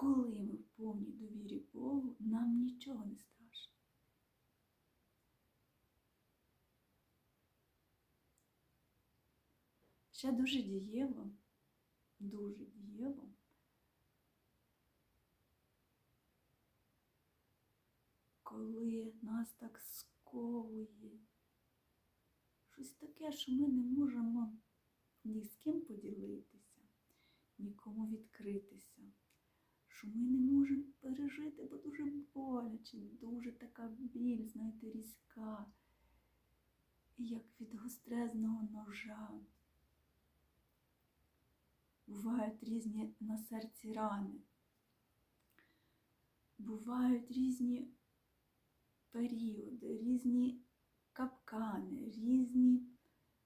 коли ми в повній довірі Богу, нам нічого не страшно. Ще дуже дієво, дуже дієво. Коли нас так сковує, щось таке, що ми не можемо ні з ким поділитися, нікому відкритися, що ми не можемо пережити, бо дуже боляче, дуже така біль, знаєте, різка, як від гострезного ножа. Бувають різні на серці рани, бувають різні періоди, різні капкани, різні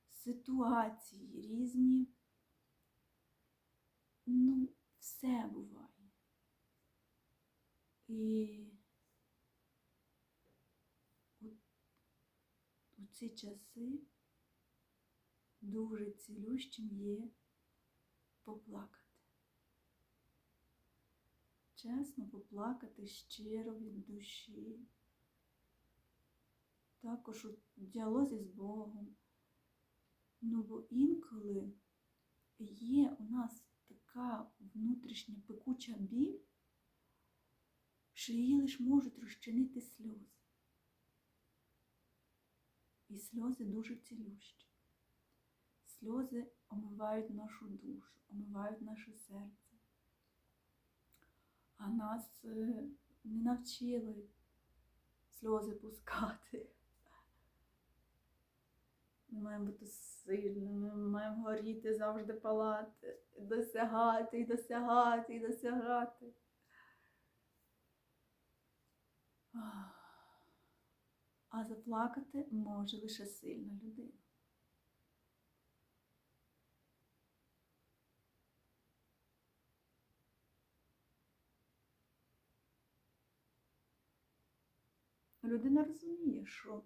ситуації, різні, ну, все буває. І у ці часи дуже цілющим є поплакати. Чесно поплакати щиро від душі. Також у діалозі з Богом. Ну, бо інколи є у нас така внутрішня пекуча біль, що її лише можуть розчинити сльози. І сльози дуже цілющі. Сльози омивають нашу душу, омивають наше серце. А нас е, не навчили сльози пускати. Ми маємо бути сильними, ми маємо горіти, завжди палати, досягати, і досягати, і досягати. А заплакати може лише сильна людина. Людина розуміє, що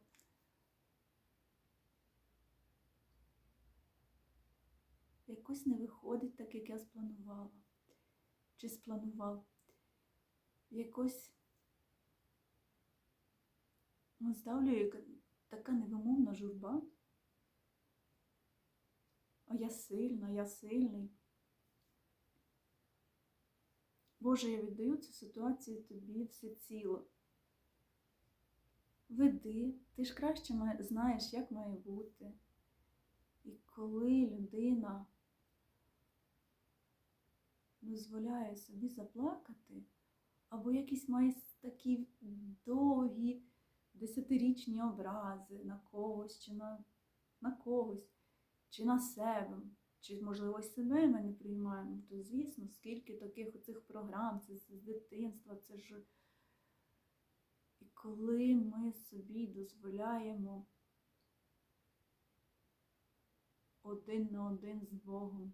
якось не виходить так, як я спланувала, чи спланував. Якось ну, здавлює така невимовна журба. А я сильна, я сильний. Боже, я віддаю цю ситуацію тобі все ціло. Веди, ти ж краще знаєш, як має бути. І коли людина дозволяє собі заплакати, або якісь має такі довгі десятирічні образи на когось, чи на, на когось, чи на себе, чи, можливо, себе ми не приймаємо, то звісно, скільки таких оцих програм, це з дитинства, це ж. І коли ми собі дозволяємо один на один з Богом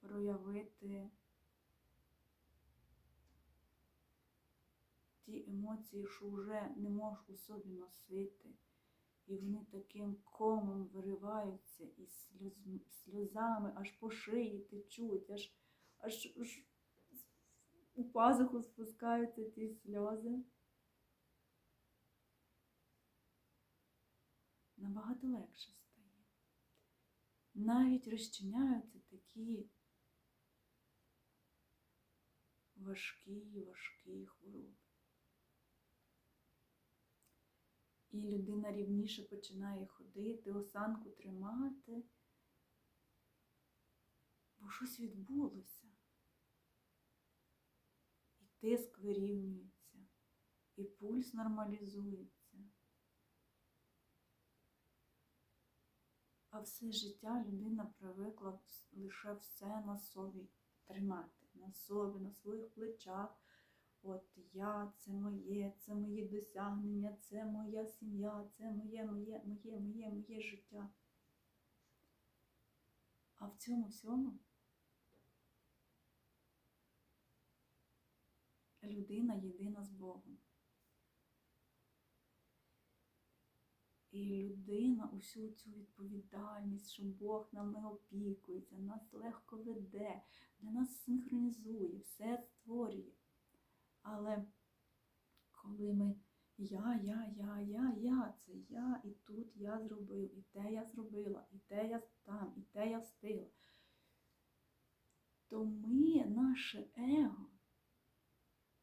проявити ті емоції, що вже не можеш у собі носити, і вони таким комом вириваються і сльоз, сльозами аж по шиї течуть, аж, аж, аж у пазуху спускаються ті сльози. Набагато легше стає. Навіть розчиняються такі важкі, важкі хвороби. І людина рівніше починає ходити, осанку тримати, бо щось відбулося. І тиск вирівнюється, і пульс нормалізується. А все життя людина привикла лише все на собі тримати, на собі, на своїх плечах. От я, це моє, це мої досягнення, це моя сім'я, це моє, моє, моє, моє, моє життя. А в цьому всьому людина єдина з Богом. І людина усю цю відповідальність, що Бог нами опікується, нас легко веде, для нас синхронізує, все створює. Але коли ми я, я, я, я, я, це я, і тут я зробив, і те я зробила, і те я там, і те я встигла, то ми, наше его,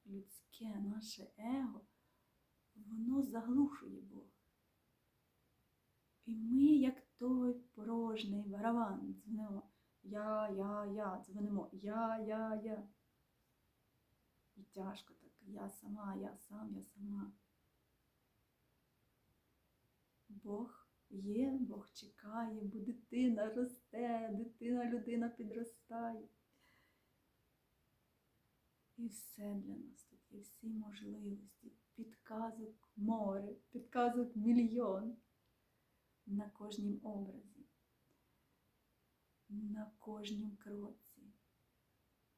людське наше его, воно заглушує Бога. І ми, як той порожній барабан, дзвонимо я, я, я, дзвонимо я, я, я. І тяжко так, я сама, я сам, я сама. Бог є, Бог чекає, бо дитина росте, дитина, людина підростає. І все для нас тут є, всі можливості, підказок море, підказок мільйон на кожнім образі, на кожнім кроці.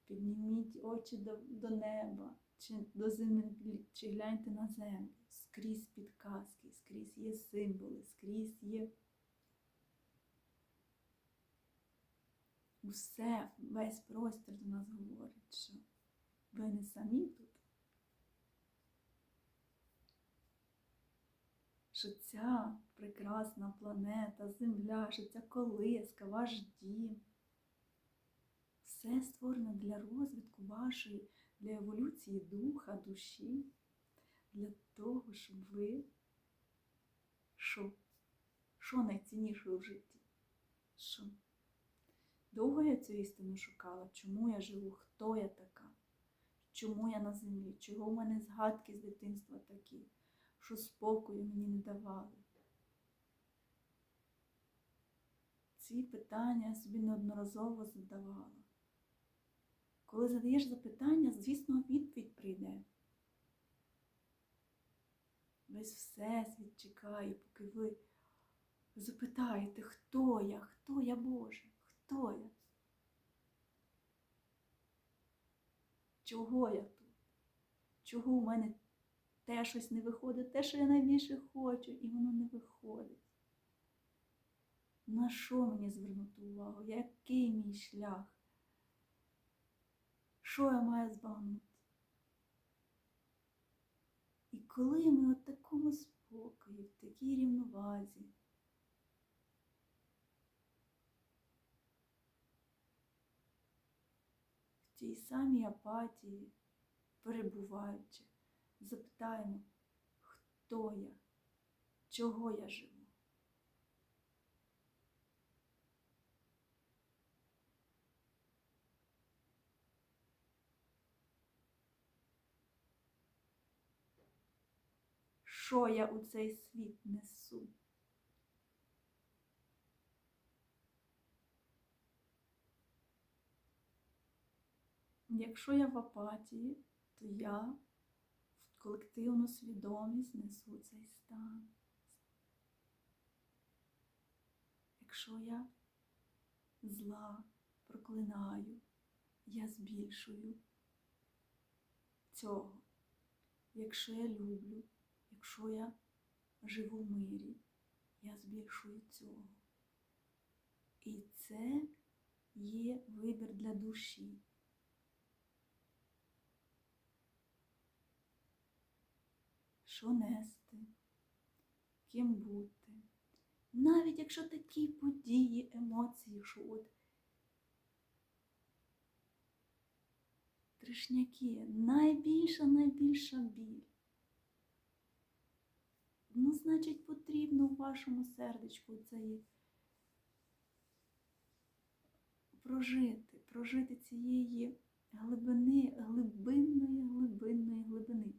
Підніміть очі до, до неба, чи до землі, чи гляньте на землю. Скрізь підказки, скрізь є символи, скрізь є усе, весь простір до нас говорить, що ви не самі тут. Що ця прекрасна планета, Земля, що ця колиска, ваш дім. Все створено для розвитку вашої, для еволюції духа, душі, для того, щоб ви, що, що найцінніше в житті? Що? Довго я цю істину шукала, чому я живу, хто я така, чому я на землі, чого в мене згадки з дитинства такі, що спокою мені не давали. Ці питання я собі неодноразово задавала. Коли задаєш запитання, звісно, відповідь прийде. Весь всесвіт чекає, поки ви запитаєте, хто я, хто я Боже, хто я? Чого я тут? Чого у мене те щось не виходить, те, що я найбільше хочу, і воно не виходить? На що мені звернути увагу? Який мій шлях? Що я маю збагнути? І коли ми в такому спокої, в такій рівновазі, в тій самій апатії, перебуваючи, запитаємо, хто я, чого я живу. Що я у цей світ несу. Якщо я в апатії, то я в колективну свідомість несу цей стан. Якщо я зла, проклинаю, я збільшую цього. Якщо я люблю, Якщо я живу в мирі, я збільшую цього. І це є вибір для душі. Що нести, ким бути. Навіть якщо такі події, емоції, що от трешняки, найбільша, найбільша біль ну, значить, потрібно в вашому сердечку це прожити, прожити цієї глибини, глибинної, глибинної глибини.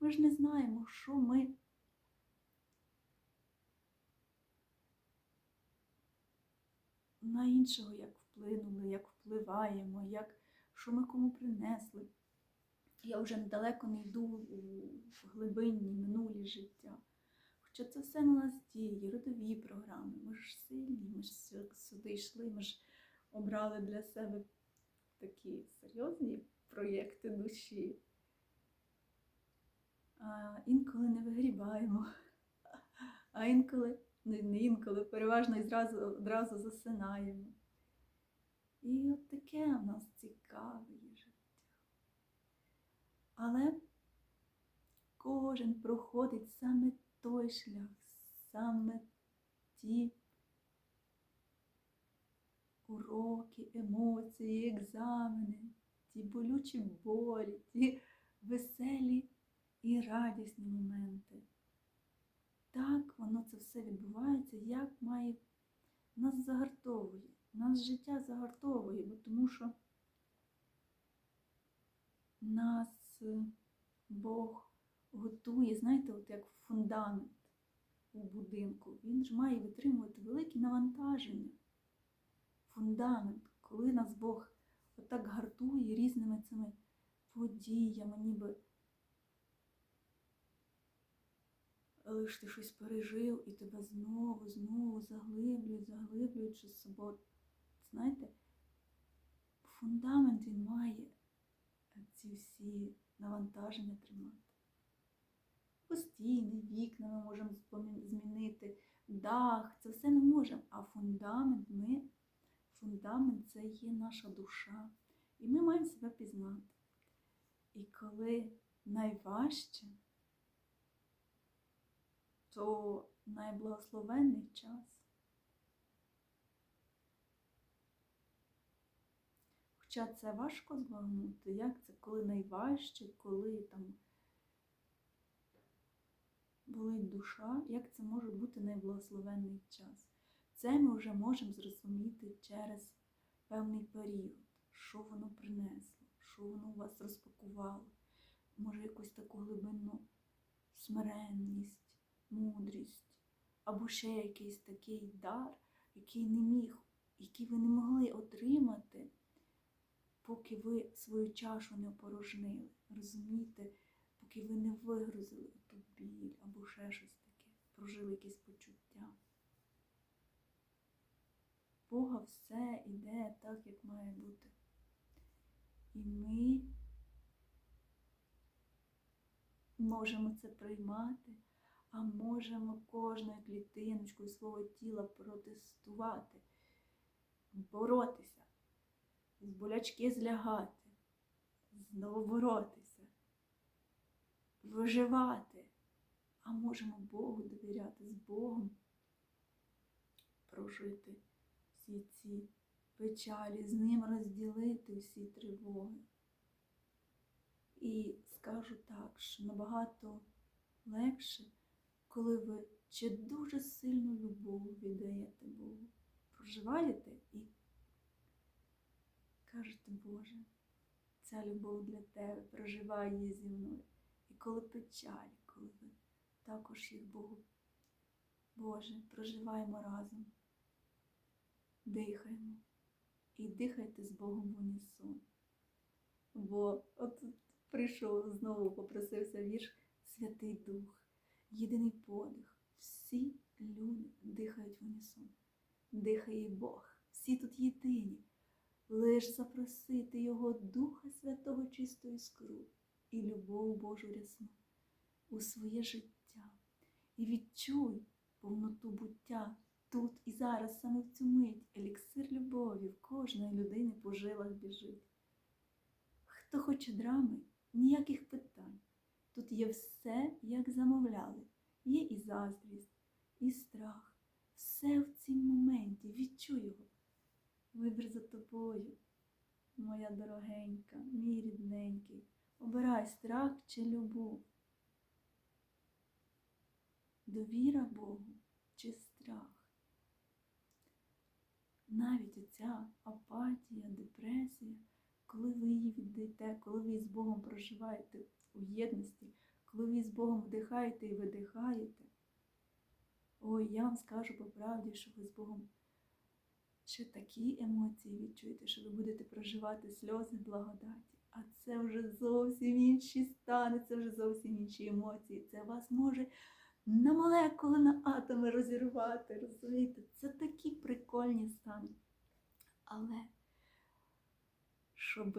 Ми ж не знаємо, що ми на іншого як вплинули, як впливаємо, як, що ми кому принесли. Я вже далеко не йду в глибинні минулі життя що це все на нас діє, родові програми. Ми ж сильні, ми ж сюди йшли, ми ж обрали для себе такі серйозні проєкти душі. А Інколи не вигрібаємо. а інколи, не не інколи, переважно і зразу, одразу засинаємо. І от таке в нас цікаве життя. Але кожен проходить саме той шлях, саме ті уроки, емоції, екзамени, ті болючі болі, ті веселі і радісні моменти. Так воно це все відбувається, як має нас загартовує, нас життя загартовує, бо тому що нас е, Бог готує, знаєте, от як фундамент у будинку. Він ж має витримувати великі навантаження. Фундамент, коли нас Бог отак гартує різними цими подіями, ніби лиш ти щось пережив і тебе знову, знову заглиблюють, заглиблюють через собою. Знаєте, фундамент він має ці всі навантаження тримати. Постійний вікна ми можемо змінити, дах, це все ми можемо. А фундамент ми, фундамент це є наша душа. І ми маємо себе пізнати. І коли найважче, то найблагословенний час. Хоча це важко збагнути, як це, коли найважче, коли там болить душа, як це може бути найблагословенний час. Це ми вже можемо зрозуміти через певний період, що воно принесло, що воно у вас розпакувало. Може, якусь таку глибинну смиренність, мудрість, або ще якийсь такий дар, який не міг, який ви не могли отримати, поки ви свою чашу не опорожнили. Розумієте, поки ви не вигрузили ту біль або ще щось таке, прожили якісь почуття. Бога все іде так, як має бути. І ми можемо це приймати, а можемо кожною клітиночкою свого тіла протестувати, боротися, в болячки злягати, знову боротися, виживати. А можемо Богу довіряти з Богом, прожити всі ці печалі, з ним розділити всі тривоги. І скажу так, що набагато легше, коли ви ще дуже сильну любов віддаєте Богу, проживаєте і кажете, Боже, ця любов для тебе, проживай її зі мною. Коли печаль, коли ви також їх Богу, Боже, проживаємо разом, дихаємо і дихайте з Богом в унісон. Бо от прийшов знову, попросився вірш Святий Дух, єдиний подих. Всі люди дихають в унісон. Дихає Бог, всі тут єдині. Лиш запросити Його Духа Святого чисту іскру і любов Божу рясну у своє життя. І відчуй повноту буття тут і зараз, саме в цю мить, еліксир любові в кожної людини по жилах біжить. Хто хоче драми, ніяких питань. Тут є все, як замовляли. Є і заздрість, і страх. Все в цім моменті. Відчуй його. Вибір за тобою, моя дорогенька, мій рідненький. Обирай страх чи любов. Довіра Богу чи страх. Навіть оця апатія, депресія, коли ви її віддаєте, коли ви з Богом проживаєте у єдності, коли ви з Богом вдихаєте і видихаєте. Ой, я вам скажу по правді, що ви з Богом ще такі емоції відчуєте, що ви будете проживати сльози благодаті. А це вже зовсім інші стани, це вже зовсім інші емоції. Це вас може на молекули, на атоми розірвати. Розумієте? Це такі прикольні стани. Але щоб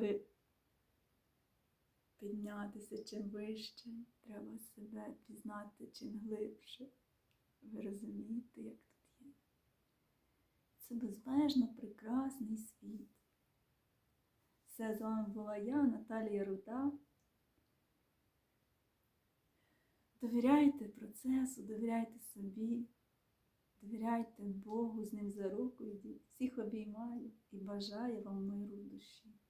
піднятися чим вище, треба себе пізнати чим глибше. Ви розумієте, як тут є? Це безмежно прекрасний світ. Все з вами була я, Наталія Руда. Довіряйте процесу, довіряйте собі, довіряйте Богу, з ним за руку йдіть. Всіх обіймаю і бажаю вам миру душі.